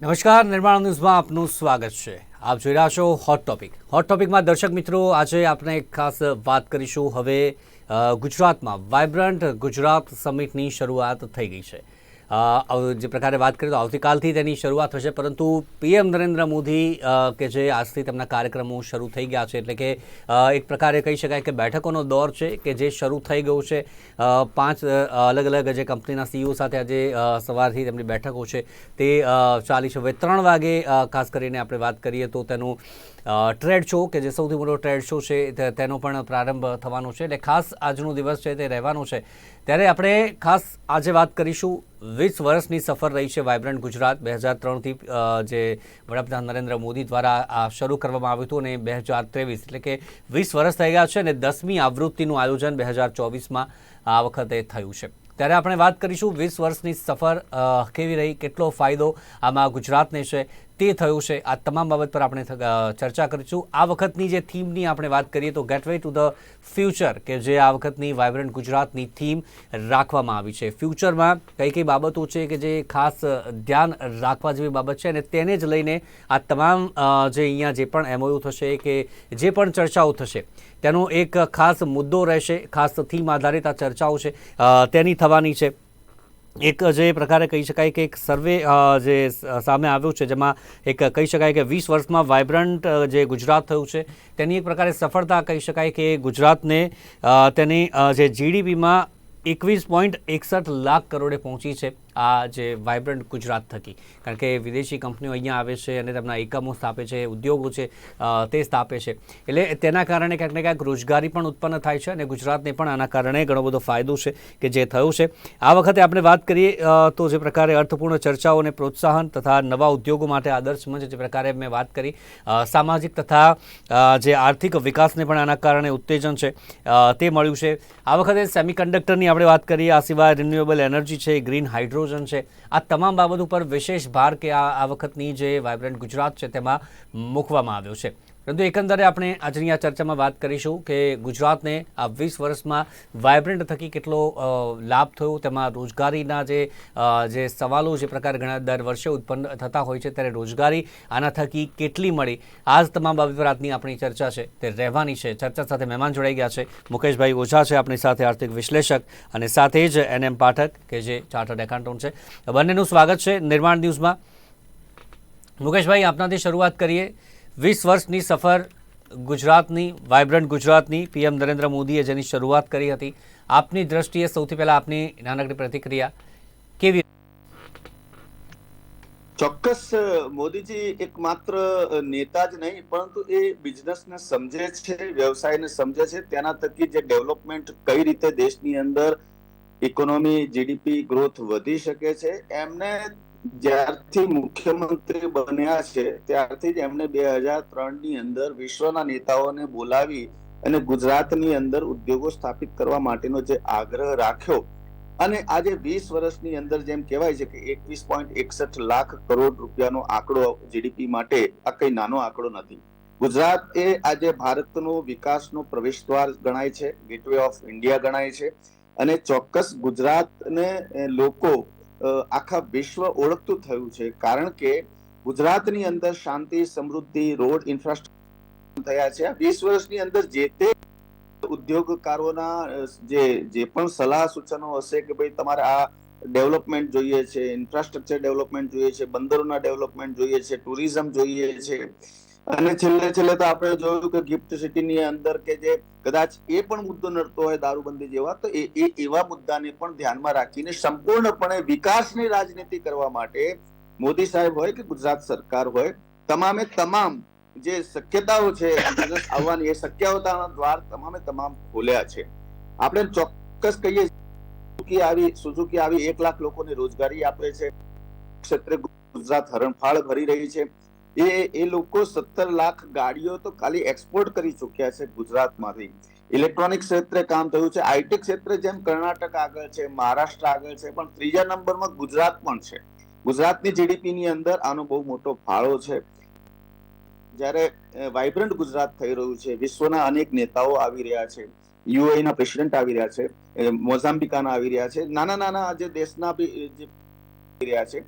નમસ્કાર, નિર્માણ ન્યૂઝમાં આપનું સ્વાગત છે. આપ જોઈ રહ્યા છો હોટ ટોપિક હોટ ટોપિકમાં દર્શક મિત્રો, આજે આપણે એક ખાસ વાત કરીશું. હવે ગુજરાતમાં વાઇબ્રન્ટ ગુજરાત સમિટની શરૂઆત થઈ ગઈ છે. જે પ્રકારે વાત કરીએ તો આવતીકાલથી તેની શરૂઆત થશે, પરંતુ પીએમ નરેન્દ્ર મોદી કે જે આજથી તેમના કાર્યક્રમો શરૂ થઈ ગયા છે, એટલે કે એક પ્રકારે કહી શકાય કે બેઠકોનો દોર છે કે જે શરૂ થઈ ગયો છે. પાંચ અલગ અલગ જે કંપનીના સીઈઓ સાથે આજે સવારથી તેમની બેઠકો છે તે ચાલી છે. ત્રણ વાગે ખાસ કરીને આપણે વાત કરીએ તો તેનું ટ્રેડ શો કે જે સૌથી મોટો ટ્રેડ શો છે તેનો પણ પ્રારંભ થવાનો છે એટલે ખાસ આજનો દિવસ છે તે રહેવાનો છે. ત્યારે આપણે ખાસ આજે વાત કરીશું વીસ વર્ષની સફર રહી છે વાઇબ્રન્ટ ગુજરાત. બે હજાર ત્રણથી જે વડાપ્રધાન નરેન્દ્ર મોદી દ્વારા આ શરૂ કરવામાં આવ્યું હતું અને બે હજાર ત્રેવીસ એટલે કે વીસ વર્ષ થઈ ગયા છે અને દસમી આવૃત્તિનું આયોજન બે હજાર ચોવીસમાં આ વખતે થયું છે. ત્યારે આપણે વાત કરીશું વીસ વર્ષની સફર કેવી રહી, કેટલો ફાયદો આમાં ગુજરાતને છે તે થયું છે. આ તમામ બાબત પર આપણે ચર્ચા કરીશું. આ વખતની જે થીમની આપણે વાત કરીએ તો ગેટવે ટુ ધ ફ્યુચર કે જે આ વખતની વાઇબ્રન્ટ ગુજરાતની થીમ રાખવામાં આવી છે. ફ્યુચરમાં કઈ કઈ બાબતો છે કે જે ખાસ ધ્યાન રાખવા જેવી બાબત છે અને તેને જ લઈને આ તમામ જે અહીંયા જે પણ એમઓયુ થશે કે જે પણ ચર્ચાઓ થશે, તેનો એક ખાસ મુદ્દો રહેશે. ખાસ થીમ આધારિત આ ચર્ચાઓ છે. તેની થવાની છે. એક જે પ્રકારે કહી શકાય કે એક સર્વે જે સામે આવ્યું છે, જેમાં એક કહી શકાય કે વીસ વર્ષમાં વાઇબ્રન્ટ જે ગુજરાત થયું છે, તેની એક પ્રકારે સફળતા કહી શકાય કે ગુજરાતને તેની જે જીડીપીમાં એકવીસ પોઈન્ટ એકસઠ લાખ કરોડે પહોંચી છે. આ જે વાઇબ્રન્ટ ગુજરાત થકી. કારણ કે વિદેશી કંપનીઓ અહીંયા આવે છે અને તેમના એકમો સ્થાપે છે, ઉદ્યોગો છે તે સ્થાપે છે. એટલે તેના કારણે ક્યાંક ને ક્યાંક રોજગારી પણ ઉત્પન્ન થાય છે અને ગુજરાતને પણ આના કારણે ઘણો બધો ફાયદો છે કે જે થયો છે. આ વખતે આપણે વાત કરીએ તો જે પ્રકારે અર્થપૂર્ણ ચર્ચાઓને પ્રોત્સાહન તથા નવા ઉદ્યોગો માટે આદર્શ મંચ જે પ્રકારે મેં વાત કરી સામાજિક તથા જે આર્થિક વિકાસને પણ આના કારણે ઉત્તેજન છે તે મળ્યું છે. આ વખતે સેમિકન્ડક્ટરની આપણે વાત કરીએ, આ સિવાય રિન્યુએબલ એનર્જી છે ગ્રીન હાઇડ્રોજન છે. આ તમામ બાબત ઉપર વિશેષ ભાર કે આ વખતની જે વાયબ્રન્ટ ગુજરાત છે તેમાં મૂકવામાં આવ્યો છે. પરંતુ એકંદરે આપણે આજની આ ચર્ચામાં વાત કરીશું કે ગુજરાતને આ વીસ વર્ષમાં વાઇબ્રન્ટ થકી કેટલો લાભ થયો? તેમાં રોજગારીના જે જે સવાલો જે પ્રકાર ઘણા દર વર્ષે ઉત્પન્ન થતા હોય છે, ત્યારે રોજગારી આના થકી કેટલી મળી? આ જ તમામ બાબત પર આજની આપણી ચર્ચા છે, તે રહેવાની છે. ચર્ચા સાથે મહેમાન જોડાઈ ગયા છે. મુકેશભાઈ ઓઝા છે આપણી સાથે, આર્થિક વિશ્લેષક, અને સાથે જ એન એમ પાઠક, કે જે ચાર્ટર્ડ એકાઉન્ટન્ટ છે. બંનેનું સ્વાગત છે નિર્માણ ન્યૂઝમાં. મુકેશભાઈ, આપનાથી શરૂઆત કરીએ. વીસ વર્ષની સફર ગુજરાતની વાઇબ્રન્ટ ગુજરાતની પીએમ નરેન્દ્ર મોદીએ જેની શરૂઆત કરી હતી. આપની દ્રષ્ટિએ સૌથી પહેલાં આપની નાનકડી પ્રતિક્રિયા કેવી ચોક્કસ, મોદીજી એક માત્ર નેતા જ નહીં, પરંતુ એ બિઝનેસને સમજે છે, વ્યવસાયને સમજે છે. તેના થકી જે ડેવલપમેન્ટ કઈ રીતે દેશની અંદર ઇકોનોમી જીડીપી ગ્રોથ વધી શકે છે, એમને જ્યારથી મુખ્યમંત્રી બન્યા છે, ત્યારથી જ એમને બે હજાર ત્રણની અંદર વિશ્વના નેતાઓને બોલાવી અને ગુજરાતની અંદર ઉદ્યોગો સ્થાપિત કરવા માટેનો જે આગ્રહ રાખ્યો. અને આજે વીસ વર્ષની અંદર જેમ કહેવાય છે કે એકવીસ પોઈન્ટ એકસઠ લાખ કરોડ રૂપિયાનો આંકડો જીડીપી માટે આ કઈ નાનો આંકડો નથી. ગુજરાત એ આજે ભારતનો વિકાસનો પ્રવેશદ્વાર ગણાય છે ગેટવે ઓફ ઇન્ડિયા ગણાય છે. અને ચોક્કસ ગુજરાતને લોકો આખા વિશ્વ ઓળખતું થયું છે. કારણ કે ગુજરાતની અંદર શાંતિ, સમૃદ્ધિ, રોડ ઇન્ફ્રાસ્ટ્રક્ચર થયા છે. વીસ વર્ષની અંદર જે તે ઉદ્યોગકારોના જે જે પણ સલાહ સૂચનો હશે કે ભાઈ તમારે આ ડેવલપમેન્ટ જોઈએ છે, ઇન્ફ્રાસ્ટ્રક્ચર ડેવલપમેન્ટ જોઈએ છે, બંદરોના ડેવલપમેન્ટ જોઈએ છે, ટુરિઝમ જોઈએ છે અને છેલ્લે છેલ્લે તો આપણે જોયું કે ગિફ્ટ સિટીની અંદર કે જે કદાચ એ પણ મુદ્દો નડતો હોય દારૂબંધી જેવા, તો એ એ એવા મુદ્દાને પણ ધ્યાનમાં રાખીને સંપૂર્ણપણે વિકાસની રાજનીતિ કરવા માટે મોદી સાહેબ હોય કે ગુજરાત સરકાર હોય, તમામે તમામ જે શક્યતાઓ છે આવવાની એ શક્યતાઓના દ્વાર તમામે તમામ ખોલ્યા છે. આપણે ચોક્કસ કહીએ સુઝુકી આવી સુઝુકી આવી એક લાખ લોકોને રોજગારી આપે છે. ક્ષેત્રે ગુજરાત હરણફાળ ભરી રહી છે. એ એ લોકો સત્તર લાખ ગાડીઓ તો ખાલી એક્સપોર્ટ કરી ચુક્યા છે ગુજરાતમાંથી. ઇલેક્ટ્રોનિક ક્ષેત્રે કામ થયું છે. આઈટી ક્ષેત્રે જેમ કર્ણાટક આગળ છે, મહારાષ્ટ્ર આગળ છે, પણ ત્રીજા નંબરમાં ગુજરાત પણ છે. ગુજરાતની જીડીપીની અંદર આનો બહુ મોટો ફાળો છે. જ્યારે વાઇબ્રન્ટ ગુજરાત થઈ રહ્યું છે, વિશ્વના અનેક નેતાઓ આવી રહ્યા છે. યુએઈના પ્રેસિડેન્ટ આવી રહ્યા છે મોઝામ્બિકાના આવી રહ્યા છે. નાના નાના જે દેશના બી રહ્યા છે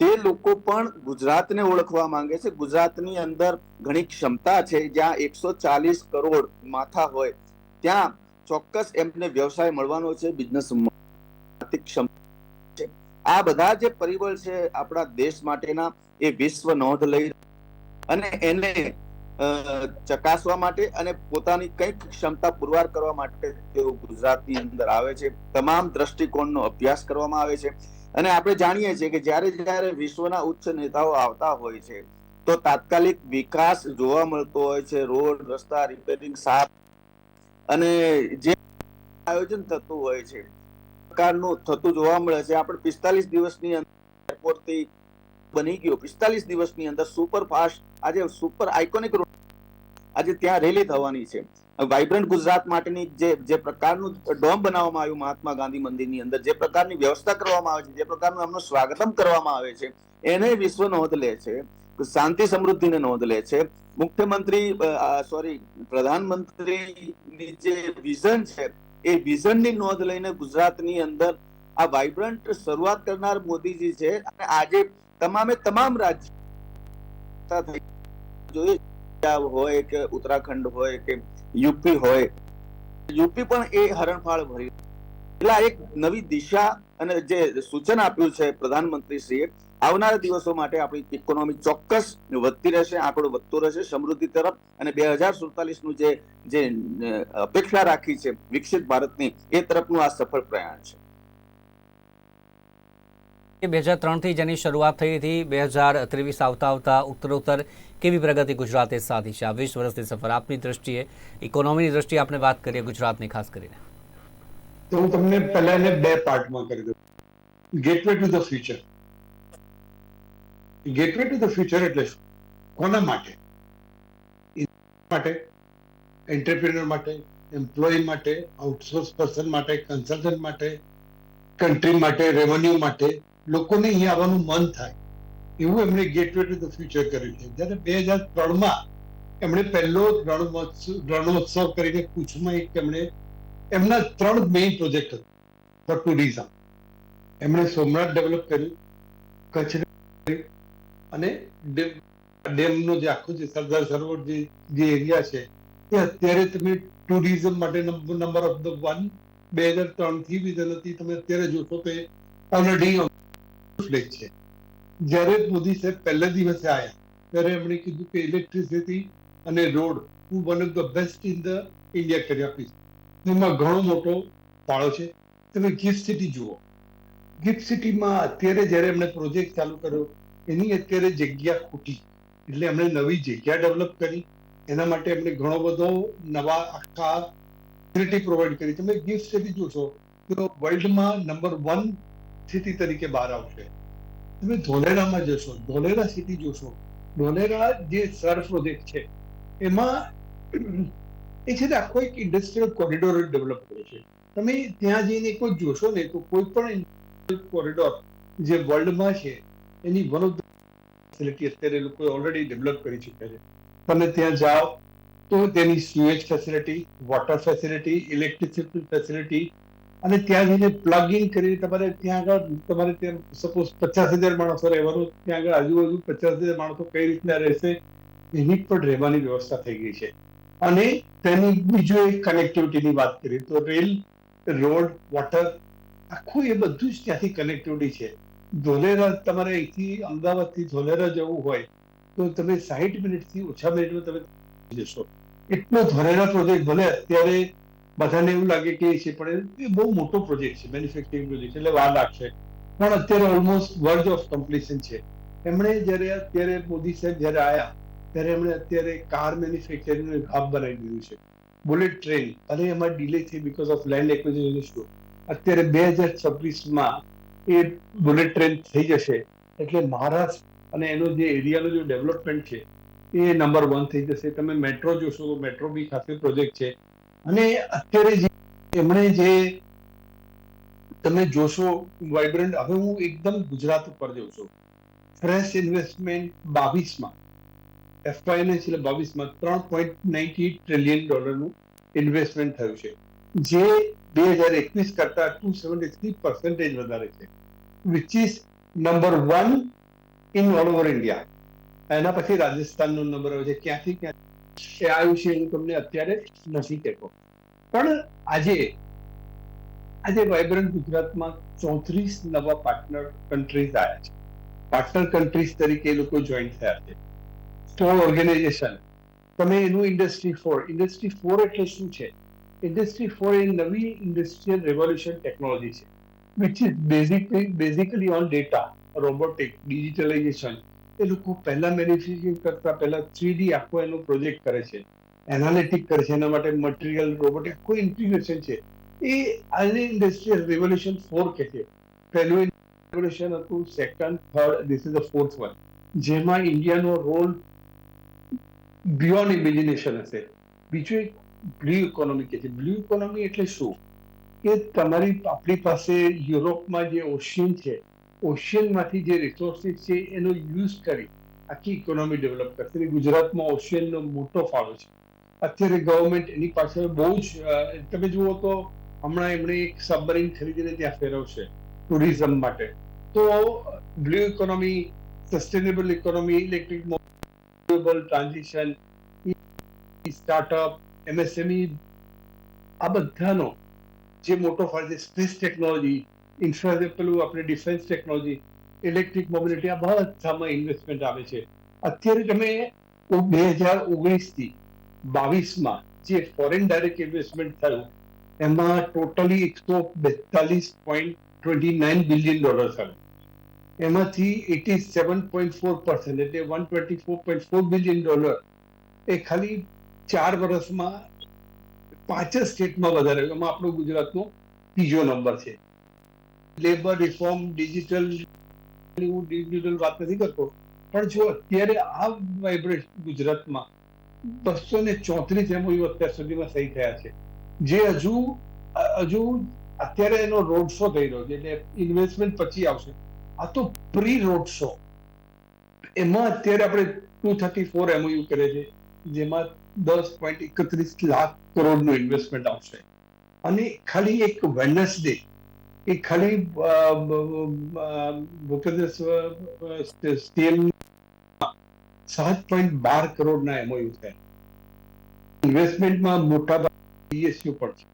તે લોકો પણ ગુજરાતને ઓળખવા માંગે છે. ગુજરાતની અંદર ઘણી ક્ષમતા છે. જ્યાં એકસો ચાલીસ કરોડ માથા હોય, ત્યાં ચોક્કસ એમને વ્યવસાય મળવાનો છે બિઝનેસ ક્ષમતા આ બધા જે પરિબળ છે આપણા દેશ માટેના, એ વિશ્વ નોંધ લઈ અને એને ચકાસવા માટે અને પોતાની કંઈક ક્ષમતા પુરવાર કરવા માટે તેઓ ગુજરાતની અંદર આવે છે. તમામ દ્રષ્ટિકોણનો અભ્યાસ કરવામાં આવે છે. અને આપણે જાણીએ છીએ કે જ્યારે જ્યારે વિશ્વના ઉચ્ચ નેતાઓ આવતા હોય છે, તો તાત્કાલિક વિકાસ જોવા મળતો હોય છે, રોડ, રસ્તા રિપેરિંગ સાફ અને જે આયોજન થતું હોય છે, પ્રકારનું થતું જોવા મળે છે. આપણે પિસ્તાલીસ દિવસની અંદર એરપોર્ટથી બની ગયો. પિસ્તાલીસ દિવસની અંદર સુપર ફાસ્ટ આજે સુપર આઇકોનિક આજે ત્યાં રેલી થવાની છે. વાઇબ્રન્ટ ગુજરાત માટેની જે જે પ્રકારનું ડોમ બનાવવામાં આવ્યું મહાત્મા ગાંધી મંદિરની અંદર, જે પ્રકારની વ્યવસ્થા કરવામાં આવે છે, જે પ્રકારનું એમનું સ્વાગતમ કરવામાં આવે છે, એને વિશ્વ નોંધ લે છે, શાંતિ સમૃદ્ધિને નોંધ લે છે. મુખ્યમંત્રી સોરી પ્રધાનમંત્રીની જે વિઝન છે, એ વિઝનની નોંધ લઈને ગુજરાતની અંદર આ વાઇબ્રન્ટ શરૂઆત કરનાર મોદીજી છે. અને આજે તમામે તમામ રાજ્ય જોઈએ પંજાબ હોય કે ઉત્તરાખંડ હોય કે યુપી હોય, યુપી પણ એ હરણફાળ ભરી એટલે એક નવી દિશા અને જે સૂચન આપ્યું છે પ્રધાનમંત્રીશ્રીએ, આવનારા દિવસો માટે આપણી ઇકોનોમી ચોક્કસ વધતી રહેશે, આંકડો વધતો રહેશે, સમૃદ્ધિ તરફ અને બે હજાર સુડતાલીસનું જે જે અપેક્ષા રાખી છે વિકસિત ભારતની, એ તરફનું આ સફળ પ્રયાણ છે. બે હજાર ત્રણથી જેની શરૂઆત થઈ હતી, બે હજાર ત્રેવીસ આવતા આવતા ઉત્તરોત્તર કેવી પ્રગતિ ગુજરાતે સાધી છે? આ વીસ વર્ષની સફર આપની દ્રષ્ટિએ, ઇકોનોમીની દ્રષ્ટિએ આપણે વાત કરીએ ગુજરાતની, ખાસ કરીને. તો હું તમને પહેલા એને બે પાર્ટમાં કરી દઉં. Gateway to the future gateway to the future એટલે કોના માટે? માટે? એન્ટરપ્રિનર માટે? એમ્પ્લોય માટે? આઉટસોર્સ પર્સન માટે? કન્સલ્ટન્ટ માટે? કન્ટ્રી માટે? રેવન્યુ માટે? લોકોને અહીંયા આવવાનું મન થાય. એવું એમણે ગેટવે ટુ ધ ફ્યુચર કર્યું છે. જ્યારે બે હજાર ત્રણમાં એમણે પહેલો રણોત્સવ કરીને કુછમાં એક એમણે, એમના ત્રણ મેઇન પ્રોજેક્ટ ફોર ટુરિઝમ એમણે સોમનાથ ડેવલપ કર્યું, કચ્છ અને ડેમ- ડેમનો જે આખો જે સરદાર સરોવર જે જે એરિયા છે, એ અત્યારે તમે ટુરિઝમ માટે નંબર ઓફ ધ વન બે હજાર ત્રણથી બી નથી, તમે અત્યારે જોશો તો ઓલરેડી ફ્લેગ છે. જ્યારે મોદી સાહેબ પહેલા દિવસે આવ્યા ત્યારે એમણે કીધું કે ઇલેક્ટ્રિસિટી અને રોડ હું one of the best in the India કરી આપીશ એમાં ઘણો મોટો ફાળો છે. તમે ગિફ્ટ સિટી જુઓ. ગિફ્ટ સિટીમાં અત્યારે જ્યારે એમણે પ્રોજેક્ટ ચાલુ કર્યો, એની અત્યારે જગ્યા ખૂટી. એટલે એમણે નવી જગ્યા ડેવલપ કરી. એના માટે એમણે ઘણો બધો નવા આખા ફેસિલિટી પ્રોવાઈડ કરી. તમે ગિફ્ટ સિટી જોશો, તો વર્લ્ડમાં નંબર વન સિટી તરીકે બહાર આવશે. તમે ધોલેરામાં જશો, ધોલેરા સિટી જોશો. ધોલેરા જે સર પ્રોજેક્ટ છે, એમાં એ છે ને આખો એક ઇન્ડસ્ટ્રીયલ કોરિડોર ડેવલપ કર્યો છે. તમે ત્યાં જઈને કોઈ જોશો ને, તો કોઈ પણ કોરિડોર જે વર્લ્ડમાં છે, એની વન ઓફ ફેસિલિટી અત્યારે લોકો ઓલરેડી ડેવલપ કરી ચૂક્યા છે. તમે ત્યાં જાઓ, તો તેની sewage facility water facility electricity facility અને ત્યાં જઈને પ્લગ ઇન કરીને તમારે ત્યાં આગળ, તમારે ત્યાં સપોઝ પચાસ હજાર માણસો રહેવાનું, ત્યાં આગળ આજુબાજુ પચાસ હજાર માણસો કઈ રીતના રહેશે, એની પણ રહેવાની વ્યવસ્થા થઈ ગઈ છે. અને તેની બીજું એક કનેક્ટિવિટીની વાત કરીએ તો રેલ રોડ વોટર આખું એ બધું જ ત્યાંથી કનેક્ટિવિટી છે. ધોલેરા તમારે અહીંથી અમદાવાદથી ધોલેરા જવું હોય, તો તમે સાહીઠ મિનિટથી ઓછા મિનિટમાં તમે જશો. એટલો ધોલેરા પ્રોજેક્ટ ભલે અત્યારે બધાને એવું લાગે કે છે, પણ એ બહુ મોટો પ્રોજેક્ટ છે મેન્યુફેક્ચરિંગ પ્રોજેક્ટ એટલે વાર લાગશે. પણ અત્યારે ઓલમોસ્ટ વર્જ ઓફ કમ્પ્લીશન છે. એમણે જ્યારે અત્યારે મોદી સાહેબ જ્યારે આવ્યા ત્યારે એમણે અત્યારે કાર મેન્યુફેક્ચરિંગ હબ બનાવી દીધું છે. બુલેટ ટ્રેન અને એમાં ડિલે છે because of land acquisition issue અત્યારે બે હજાર છવ્વીસમાં એ બુલેટ ટ્રેન થઈ જશે. એટલે મહારાષ્ટ્ર અને એનો જે એરિયાનો જે ડેવલપમેન્ટ છે, એ નંબર વન થઈ જશે. તમે મેટ્રો જોશો તો મેટ્રો બી ખાસે પ્રોજેક્ટ છે. અને અત્યારે જે એમણે જે તમે જોશો વાઇબ્રન્ટ હવે હું એકદમ ગુજરાત ઉપર જઉં છું. ફ્રેશ ઇન્વેસ્ટમેન્ટ બાવીસમાં એફઆઈએનએસ બાવીસમાં ત્રણ પોઈન્ટ નાઇન્ટી ટ્રિલિયન ડોલરનું ઇન્વેસ્ટમેન્ટ થયું છે. જે બે હજાર એકવીસ કરતા ટુ સેવન્ટી થ્રી પર્સન્ટેજ વધારે છે. Which is number one in all over India એના પછી રાજસ્થાનનો નંબર આવે છે. ક્યાંથી ક્યાં એ આ વિશે હું તમને અત્યારે નથી કહેતો પણ આજે આજે વાઇબ્રન્ટ ગુજરાતમાં ચોત્રીસ નવા પાર્ટનર કન્ટ્રીઝ આવ્યા છે. પાર્ટનર કન્ટ્રીઝ તરીકે લોકો જોઈન થયા છે. સ્ટોર ઓર્ગેનાઇઝેશન તમે એનું ઇન્ડસ્ટ્રી ફોર ઇન્ડસ્ટ્રી ફોર એટલે શું છે? ઇન્ડસ્ટ્રી ફોર એ નવી ઇન્ડસ્ટ્રીયલ રેવોલ્યુશન ટેકનોલોજી છે. Which is basically basically on data robotic digitalization એ લોકો પહેલા મેન્યુફેક્ચરિંગ કરતા પહેલા થ્રી આખો એનો પ્રોજેક્ટ કરે છે. એનાલિટિક કરે છે, એના માટે મટીરિયલ રોબોટ આખું ઇન્ટિગ્રેશન છે. એ આજે ઇન્ડસ્ટ્રીયલ રેવોલ્યુશન ફોર કહે છે. પહેલું રેવોલ્યુશન હતું second third this is the fourth one જેમાં ઇન્ડિયાનો રોલ બિયોન્ડ ઇમેજિનેશન હશે. બીજું એક બ્લુ ઇકોનોમી કે છે. બ્લુ ઇકોનોમી એટલે શું? કે તમારી, આપણી પાસે યુરોપમાં જે ઓશિયન છે ઓશિયનમાંથી જે રિસોર્સિસ છે એનો યુઝ કરી આખી ઇકોનોમી ડેવલપ કરશે ગુજરાતમાં ઓશિયનનો મોટો ફાળો છે. અત્યારે ગવર્મેન્ટ એની પાછળ બહુ જ તમે જુઓ તો હમણાં એમણે એક સબમરીન ખરીદીને ત્યાં ફેરવશે ટુરિઝમ માટે. તો blue economy sustainable economy electric mobility transition startup MSME આ બધાનો જે મોટો ફાળો છે સ્પેસ ટેકનોલોજી ઇન્ફ્રા પેલું આપણે ડિફેન્સ ટેકનોલોજી, ઇલેક્ટ્રિક મોબિલિટી, આ બધામાં ઇન્વેસ્ટમેન્ટ આવે છે. અત્યારે તમે બે હજાર ઓગણીસથી બાવીસમાં જે ફોરેન ડાયરેક્ટ ઇન્વેસ્ટમેન્ટ થયું, એમાં ટોટલી એકસો બેતાલીસ point twenty nine billion dollar થયું. એમાંથી eighty seven point four percent એટલે one twenty four point four billion dollar એ ખાલી ચાર વર્ષમાં પાંચ જ સ્ટેટમાં વધારે એમાં આપણો ગુજરાતનો ત્રીજો નંબર છે. લેબર રિફોર્મ ડિજિટલ હું ડિજિટલ વાત નથી કરતો. પણ જો અત્યારે આ વાઇબ્રેટ ગુજરાતમાં બસો ને ચોત્રીસ એમઓયુ અત્યાર સુધીમાં સહી થયા છે. જે હજુ હજુ અત્યારે એનો રોડ શો થઈ રહ્યો છે, એટલે ઇન્વેસ્ટમેન્ટ પછી આવશે. આ તો પ્રી રોડ શો એમાં અત્યારે આપણે ટુ થર્ટી ફોર એમઓયુ કરે છે, જેમાં દસ પોઈન્ટ એકત્રીસ લાખ કરોડનું ઇન્વેસ્ટમેન્ટ આવશે. અને ખાલી એક વેનસડે એ ખાલી ભૂપેન્દ્ર સ્ટીલ સાત પોઈન્ટ બાર કરોડના એમઓયુ થયા ઇન્વેસ્ટમેન્ટમાં મોટા પીએસયુ પણ છે.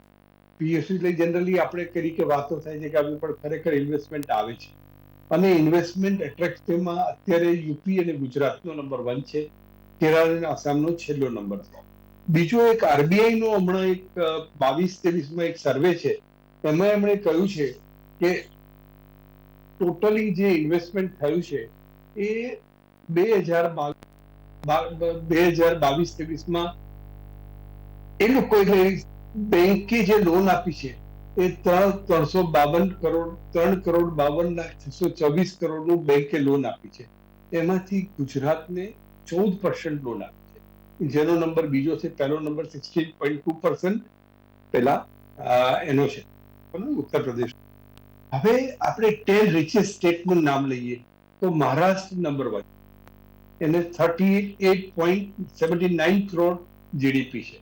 પીએસયુ એટલે જનરલી આપણે કરી કે વાતો થાય છે કે આવી પણ ખરેખર ઇન્વેસ્ટમેન્ટ આવે છે. અને ઇન્વેસ્ટમેન્ટ એટ્રેક્ટિવમાં અત્યારે યુપી અને ગુજરાતનો નંબર વન છે. કેરળ અને આસામનો છેલ્લો નંબર છે. બીજો એક આરબીઆઈ નો હમણાં એક બાવીસ, ત્રેવીસમાં એક સર્વે છે. એમાં એમણે કહ્યું છે કે ટોટલી જે ઇન્વેસ્ટમેન્ટ થયું છે, એ બે હજાર બે હજાર બાવીસ, ત્રેવીસમાં એ લોકોએ બેંકે જે લોન આપી છે, એ ત્રણ, ત્રણસો બાવન કરોડ, ત્રણ કરોડ બાવન લાખ છસો ચોવીસ કરોડનું બેંકે લોન આપી છે. એમાંથી ગુજરાતને ચૌદ પર્સન્ટ લોન આપી છે. જેનો નંબર બીજો છે, પહેલો number sixteen point two percent પેલા એનો છે. ઉત્તર પ્રદેશ. હવે આપણે ટેન રિચેસ્ટ સ્ટેટનું નામ લઈએ, તો મહારાષ્ટ્ર નંબર વન એને thirty eight point seventy nine crore GDP છે.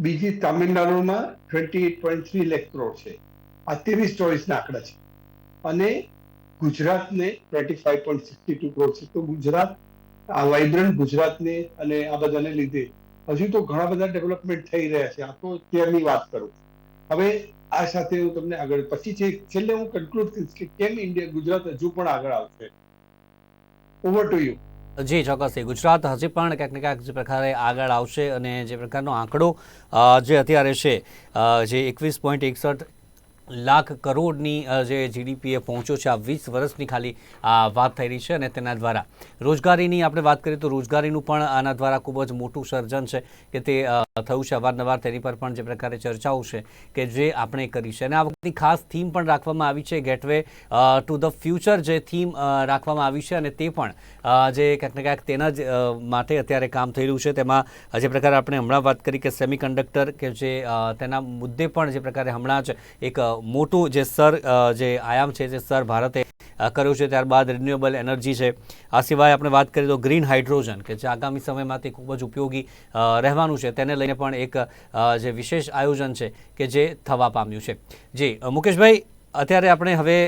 બીજી તામિલનાડુમાં twenty eight point three lakh crore છે. આ ત્રેવીસ ચોવીસના આંકડા છે. અને ગુજરાતને twenty five point sixty two crore છે. તો ગુજરાત, આ વાઇબ્રન્ટ ગુજરાતને અને આ બધાને લીધે. હજુ તો ઘણા બધા ડેવલપમેન્ટ થઈ રહ્યા છે. આ તો અત્યારની વાત કરું. હવે આ સાથે હું તમને આગળ, પછી છે છેલ્લે હું કન્ક્લુડ કરીશ કે કેમ ઇન્ડિયા ગુજરાત હજુ પણ આગળ આવશે. ઓવર ટુ યુ જી ચોક્કસથી ગુજરાત હજી પણ ક્યાંક ને ક્યાંક જે પ્રકારે આગળ આવશે અને જે પ્રકારનો આંકડો જે અત્યારે છે જે એકવીસ પોઈન્ટ એકસઠ લાખ કરોડની જે જીડીપી એ પહોંચ્યો છે આ વીસ વર્ષની ખાલી વાત થઈ રહી છે અને તેના દ્વારા. રોજગારીની આપણે વાત કરીએ તો રોજગારીનું પણ આના દ્વારા ખૂબ જ મોટું સર્જન છે કે તે થયું છે. અવારનવાર તેની પર પણ જે પ્રકારે ચર્ચાઓ છે કે જે આપણે કરી છે. અને આ વખતની ખાસ થીમ પણ રાખવામાં આવી છે ગેટવે ટુ ધ ફ્યુચર જે થીમ રાખવામાં આવી છે અને તે પણ જે ક્યાંક ને ક્યાંક તેના જ માટે અત્યારે કામ રહ્યું છે. તેમાં જે પ્રકારે આપણે હમણાં વાત કરી કે સેમી કન્ડક્ટર કે જે તેના મુદ્દે પણ જે પ્રકારે હમણાં જ એક મોટું જે સ્તર જે આયામ છે, જે સ્તર ભારતે કર્યું છે, ત્યારબાદ રિન્યુએબલ એનર્જી છે. આ સિવાય આપણે વાત કરીએ તો ગ્રીન હાઇડ્રોજન કે જે આગામી સમયમાં તે ખૂબ જ ઉપયોગી રહેવાનું છે. તેને લઈને પણ એક જે વિશેષ આયોજન છે કે જે થવા પામ્યું છે. જી મુકેશભાઈ, અત્યારે આપણે હવે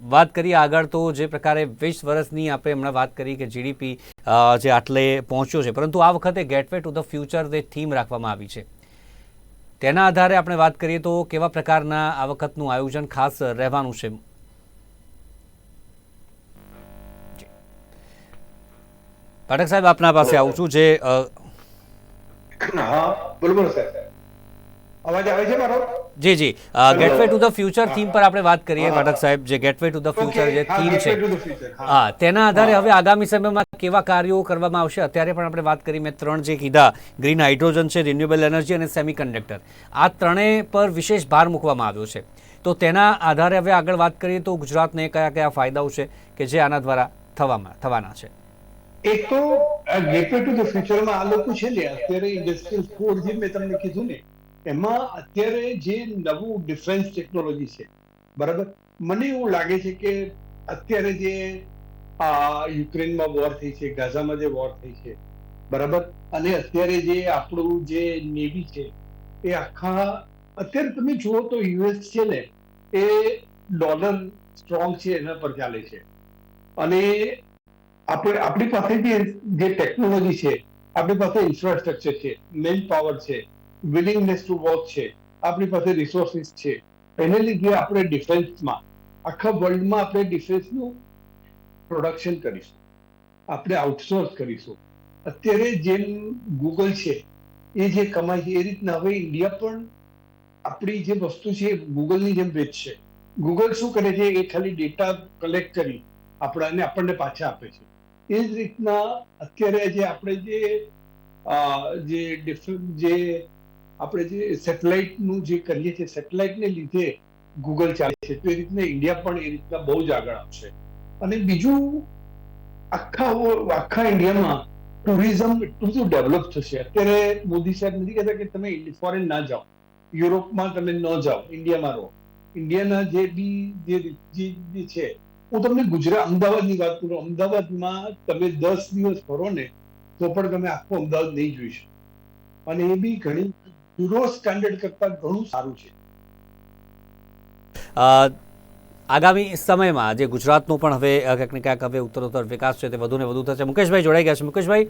વાત કરીએ આગળ તો જે પ્રકારે વીસ વર્ષની આપણે હમણાં વાત કરી કે જીડીપી જે આટલે પહોંચ્યો છે. પરંતુ આ વખતે ગેટવે ટુ ધ ફ્યુચર જે થીમ રાખવામાં આવી છે. તેના આધારે આપણે વાત કરીએ તો કેવા પ્રકારના આ વખતનું આયોજન ખાસ રહેવાનું છે. પાઠક સાહેબ, આપના પાસે આવું છું જે અવાજ આવે છે મારો? જી જી. Gateway to the future theme પર આપણે વાત કરીએ પાઠક સાહેબ. જે ગેટવે ટુ ધ ફ્યુચર જે થીમ છે. હા. તેના આધારે હવે આગામી સમયમાં કેવા કાર્યો કરવામાં આવશે અત્યારે પણ આપણે વાત કરી મેં ત્રણ જે કીધા. ગ્રીન હાઇડ્રોજન છે રિન્યુએબલ એનર્જી અને સેમિકન્ડક્ટર આ ત્રણેય પર વિશેષ ભાર મૂકવામાં આવ્યો છે. તો તેના આધારે હવે આગળ વાત કરીએ તો ગુજરાતને કયા કયા ફાયદાઓ છે કે જે આના દ્વારા થવામાં થવાના છે. એક તો ગેટવે ટુ ધ ફ્યુચરમાં આ લોકો છે ને અત્યારે ઇન્ડસ્ટ્રીયલ ફોર જે મેં તમને કીધું ને એમાં અત્યારે જે નવું ડિફેન્સ ટેકનોલોજી છે, બરાબર? મને એવું લાગે છે કે અત્યારે જે આ યુક્રેનમાં વોર થઈ છે, ગાઝામાં જે વોર થઈ છે, બરાબર? અને અત્યારે જે આપણું જે નેવી છે, એ આખા અત્યારે તમે જુઓ તો યુએસ છે ને, એ ડોલર સ્ટ્રોંગ છે, એના પર ચાલે છે. અને આપણે, આપણી પાસે જે ટેકનોલોજી છે, આપણી પાસે ઇન્ફ્રાસ્ટ્રક્ચર છે, મેન પાવર છે વિલિંગનેસ ટુ વર્ક છે. આપણી પાસે રિસોર્સિસ છે. એને લીધે આપણે ડિફેન્સમાં આખા વર્લ્ડમાં આપણે ડિફેન્સનું પ્રોડક્શન કરીશું. આપણે આઉટસોર્સ કરીશું. અત્યારે જેમ ગૂગલ છે, એ જે કમાય છે, એ રીતના હવે ઇન્ડિયા પણ આપણી જે વસ્તુ છે ગૂગલની જેમ વેચશે. ગૂગલ શું કરે છે? એ ખાલી ડેટા કલેક્ટ કરી આપણાને, આપણને પાછા આપે છે. એ જ રીતના અત્યારે જે આપણે જે જે ડિફરન્ટ જે આપણે જે સેટેલાઇટનું જે કરીએ છીએ, સેટેલાઇટને લીધે ગૂગલ ચાલે છે. તો એ રીતના ઇન્ડિયા પણ એ રીતના બહુ જ આગળ આવશે. અને બીજું, આખા આખા ઇન્ડિયામાં ટુરિઝમ એટલું બધું ડેવલપ થશે. અત્યારે મોદી સાહેબ નથી કહેતા કે તમે ફોરેન ના જાઓ. યુરોપમાં તમે ન જાઓ ઇન્ડિયામાં રહો. ઇન્ડિયાના જે બી જે છે, હું તમને ગુજરાત, અમદાવાદની વાત કરું. અમદાવાદમાં તમે દસ દિવસ ફરો ને, તો પણ તમે આખું અમદાવાદ નહીં જોઈ શકો. અને એ બી ઘણી યુરો સ્ટાન્ડર્ડ કરતાં ઘણું સારું છે. આગામી સમયમાં જે ગુજરાતનું પણ હવે ક્યાંક ને ક્યાંક હવે ઉત્તરોત્તર વિકાસ છે તે વધુ ને વધુ થશે. મુકેશભાઈ જોડાઈ ગયા છે. મુકેશભાઈ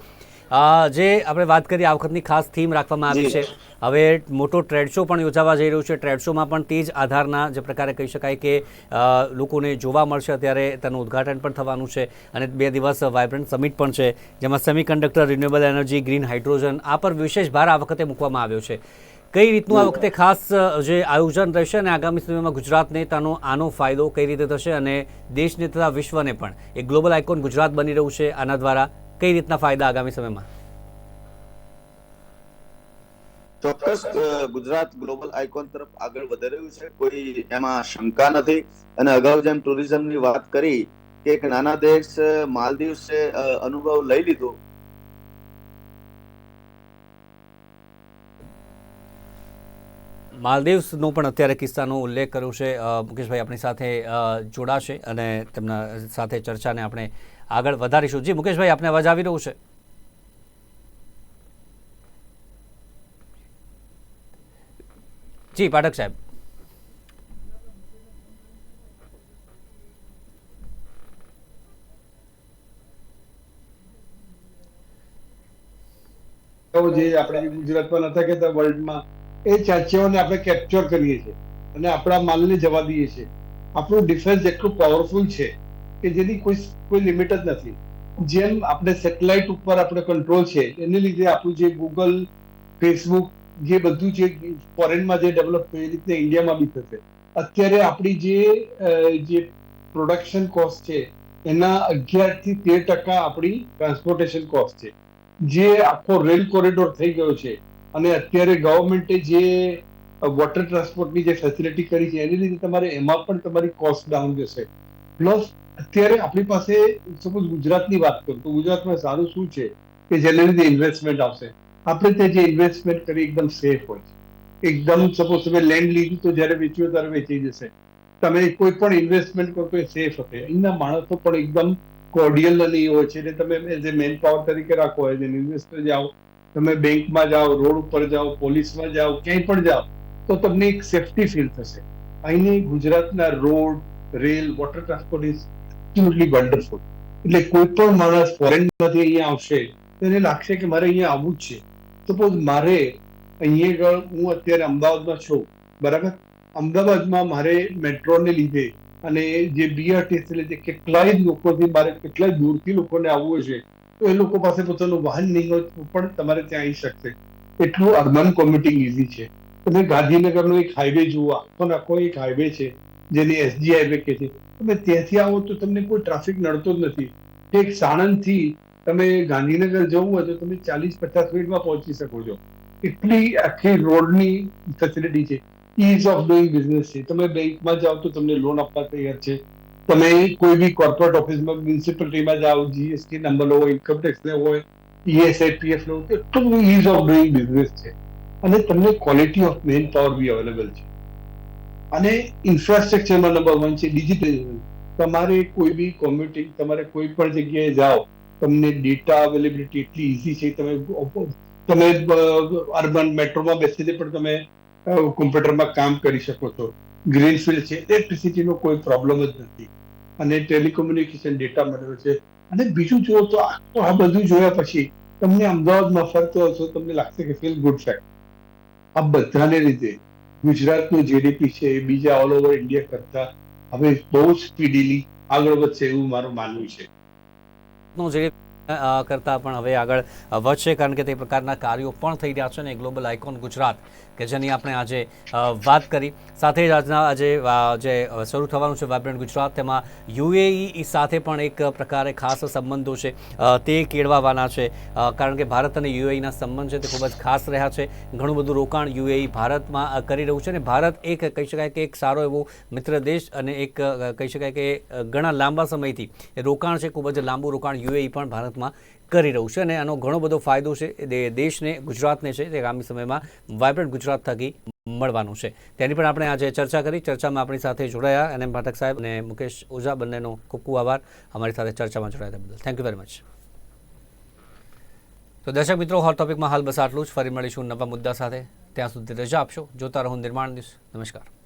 જે આપણે વાત કરી આ વખતની ખાસ થીમ રાખવામાં આવી છે. હવે મોટો ટ્રેડ શો પણ યોજાવા જઈ રહ્યો છે. ટ્રેડ શોમાં પણ તે જ આધારના જે પ્રકારે કહી શકાય કે લોકોને જોવા મળશે અત્યારે તેનું ઉદ્ઘાટન પણ થવાનું છે અને બે દિવસ વાઇબ્રન્ટ સમિટ પણ છે જેમાં semiconductor renewable energy green hydrogen આ પર વિશેષ ભાર આ વખતે મૂકવામાં આવ્યો છે. કઈ રીતનું આ વખતે ખાસ જે આયોજન રહેશે અને આગામી સમયમાં ગુજરાતને તેનો આનો ફાયદો કઈ રીતે થશે અને દેશને તથા વિશ્વને પણ? એક ગ્લોબલ આઇકોન ગુજરાત બની રહ્યું છે આના દ્વારા કઈ રીતના ફાયદા આગામી સમયમાં? ચોક્કસ ગુજરાત ગ્લોબલ આઇકોન તરફ આગળ વધી રહ્યું છે. કોઈ એમાં શંકા નથી. અને અગાઉ જેમ ટુરિઝમની વાત કરી કે એક નાના દેશ માલદીવ્સે અનુભવ લઈ લીધો. માલદીવ્સનો પણ અત્યારે કિસ્સાનો ઉલ્લેખ કર્યો છે. મુકેશભાઈ આપણી સાથે જોડાશે અને તેમના સાથે ચર્ચાને આપણે આગળ વધારીશું. જી, મુકેશભાઈ, આપને અવાજ આવી રહ્યો છે? જી, પાઠક સાહેબ. જે આપણે ગુજરાતમાં નથી કહેતા વર્લ્ડમાં, એ ચર્ચાઓને આપણે કેપ્ચર કરીએ છીએ અને આપણા માલને જવા દઈએ છીએ. આપણું ડિફેન્સ એટલું પાવરફુલ છે. કે જેની કોઈ કોઈ લિમિટ જ નથી. જેમ આપણે સેટેલાઇટ ઉપર આપણે કંટ્રોલ છે, એને લીધે આપણું જે ગૂગલ ફેસબુક જે બધું જે ફોરેનમાં જે ડેવલપ એ રીતે ઇન્ડિયામાં બી થશે. અત્યારે આપણી જે જે પ્રોડક્શન કોસ્ટ છે, એના અગિયારથી તેર ટકા આપણી ટ્રાન્સપોર્ટેશન કોસ્ટ છે. જે આખો રેલ કોરિડોર થઈ ગયો છે, અને અત્યારે ગવર્મેન્ટે જે વોટર ટ્રાન્સપોર્ટની જે ફેસિલિટી કરી છે, એની લીધે તમારે એમાં પણ તમારી કોસ્ટ ડાઉન જશે. પ્લસ અત્યારે આપણી પાસે સપોઝ ગુજરાતની વાત કરું, તો ગુજરાતમાં સારું શું છે કે જેને લીધે ઇન્વેસ્ટમેન્ટ આવશે? આપણે ત્યાં જે ઇન્વેસ્ટમેન્ટ કરી એકદમ સેફ હોય છે. એકદમ સપોઝ તમે લેન્ડ લીધું તો જ્યારે વેચ્યું ત્યારે વેચી જશે. તમે કોઈ પણ ઇન્વેસ્ટમેન્ટ કરો તો એ સેફ હશે. અહીંના માણસો પણ એકદમ કોર્ડિયલ અને એ હોય છે એટલે તમે એઝ એ મેન પાવર તરીકે રાખો એઝ એન ઇન્વેસ્ટર જાઓ, તમે બેંકમાં જાઓ, રોડ ઉપર જાઓ, પોલીસમાં જાઓ, ક્યાંય પણ જાઓ, તો તમને એક સેફટી ફીલ થશે. અહીંની ગુજરાતના road rail water transport absolutely wonderful એટલે કોઈ પણ માણસ ફોરેનમાંથી અહીંયા આવશે, તો એને લાગશે કે મારે અહીંયા આવવું જ છે. સપોઝ મારે અહીંયા આગળ હું અત્યારે અમદાવાદમાં છું, બરાબર? અમદાવાદમાં મારે મેટ્રોને લીધે અને જે બીઆરટીએસ લીધે કેટલાય લોકોથી મારે કેટલાય દૂરથી લોકોને આવવું છે, તો એ લોકો પાસે પોતાનું વાહન નહીં હોય પણ તમારે ત્યાં આવી શકશે. એટલું અર્બન કોમ્યુટિંગ ઇઝી છે. તમે ગાંધીનગરનો એક હાઈવે જુઓ, આખો આખો એક હાઈવે છે. જેને એસજી હાઈવે કહે છે. તમે ત્યાંથી આવો તો તમને કોઈ ટ્રાફિક નડતો જ નથી. એક સાણંદથી તમે ગાંધીનગર જવું હોય તો તમે ચાલીસ પચાસ મિનિટમાં પહોંચી શકો છો. એટલી આખી રોડની ફેસિલિટી છે. ઇઝ ઓફ ડુઈંગ બિઝનેસ છે. તમે બેંકમાં જાઓ તો તમને લોન આપવા તૈયાર છે. તમે કોઈ બી કોર્પોરેટ ઓફિસમાં મ્યુનિસિપાલિટીમાં જાઓ જીએસટી નંબર લો ઇન્કમ ટેક્સ નો હોય ઈએસઆઈ પીએફ લો એટલું ઇઝ ઓફ ડુઈંગ બિઝનેસ છે. અને તમને ક્વોલિટી ઓફ મેન પાવર બી અવેલેબલ છે. અને ઇન્ફ્રાસ્ટ્રક્ચરમાં નંબર વન છે ડિજિટલ તમારે કોઈ બી કોમ્પ્યુટિંગ તમારે કોઈ પણ જગ્યાએ જાઓ, તમને ડેટા અવેલેબિલિટી એટલી ઇઝી છે, તમે તમે અર્બન મેટ્રોમાં બેસીને પણ તમે કોમ્પ્યુટરમાં કામ કરી શકો છો. ગ્રીનફિલ્ડ છે ઇલેક્ટ્રિસિટીનો કોઈ પ્રોબ્લેમ જ નથી. અને ટેલિકોમ્યુનિકેશન ડેટા મળ્યો છે. અને બીજું જુઓ તો આ બધું જોયા પછી તમને અમદાવાદમાં ફરતો હશો, તમને લાગશે કે ફીલ ગુડ ફેક્ટ આ બધાને લીધે ગુજરાતનું જીડીપી છે એ બીજા ઓલ ઓવર ઇન્ડિયા કરતા હવે બહુ સ્પીડીલી આગળ વધશે એવું મારું માનવું છે. કરતાં પણ હવે આગળ વધશે કારણ કે તે પ્રકારના કાર્યો પણ થઈ રહ્યા છે ને ગ્લોબલ આઇકોન ગુજરાત કે જેની આપણે આજે વાત કરી. સાથે જ આજના આજે જે શરૂ થવાનું છે વાઇબ્રન્ટ ગુજરાત, તેમાં યુએઈ સાથે પણ એક પ્રકારે ખાસ સંબંધો છે. તે કેળવાવાના છે. કારણ કે ભારત અને યુએઈના સંબંધ છે તે ખૂબ જ ખાસ રહ્યા છે. ઘણું બધું રોકાણ યુએઈ ભારતમાં કરી રહ્યું છે અને ભારત એક, કહી શકાય કે એક સારો એવો મિત્ર દેશ અને એક કહી શકાય કે ઘણા લાંબા સમયથી રોકાણ છે. ખૂબ જ લાંબુ રોકાણ યુએઈ પણ ભારતમાં કરી રહ્યું છે અને આનો ઘણો બધો ફાયદો છે એ દેશને, ગુજરાતને છે તે આગામી સમયમાં વાયબ્રન્ટ ગુજરાત થકી મળવાનું છે. તેની પણ આપણે આજે ચર્ચા કરી. ચર્ચામાં આપણી સાથે જોડાયા એમ પાઠક સાહેબ અને મુકેશ ઓઝા, બંનેનો ખૂબ ખૂબ આભાર. અમારી સાથે ચર્ચામાં જોડાયા બદલ. થેન્ક યુ વેરી મચ તો દર્શક મિત્રો હોટ ટોપિકમાં હાલ બસ આટલું જ. ફરી મળીશું નવા મુદ્દા સાથે. ત્યાં સુધી રજા આપશો. જોતા રહો નિર્માણ ન્યૂઝ. નમસ્કાર.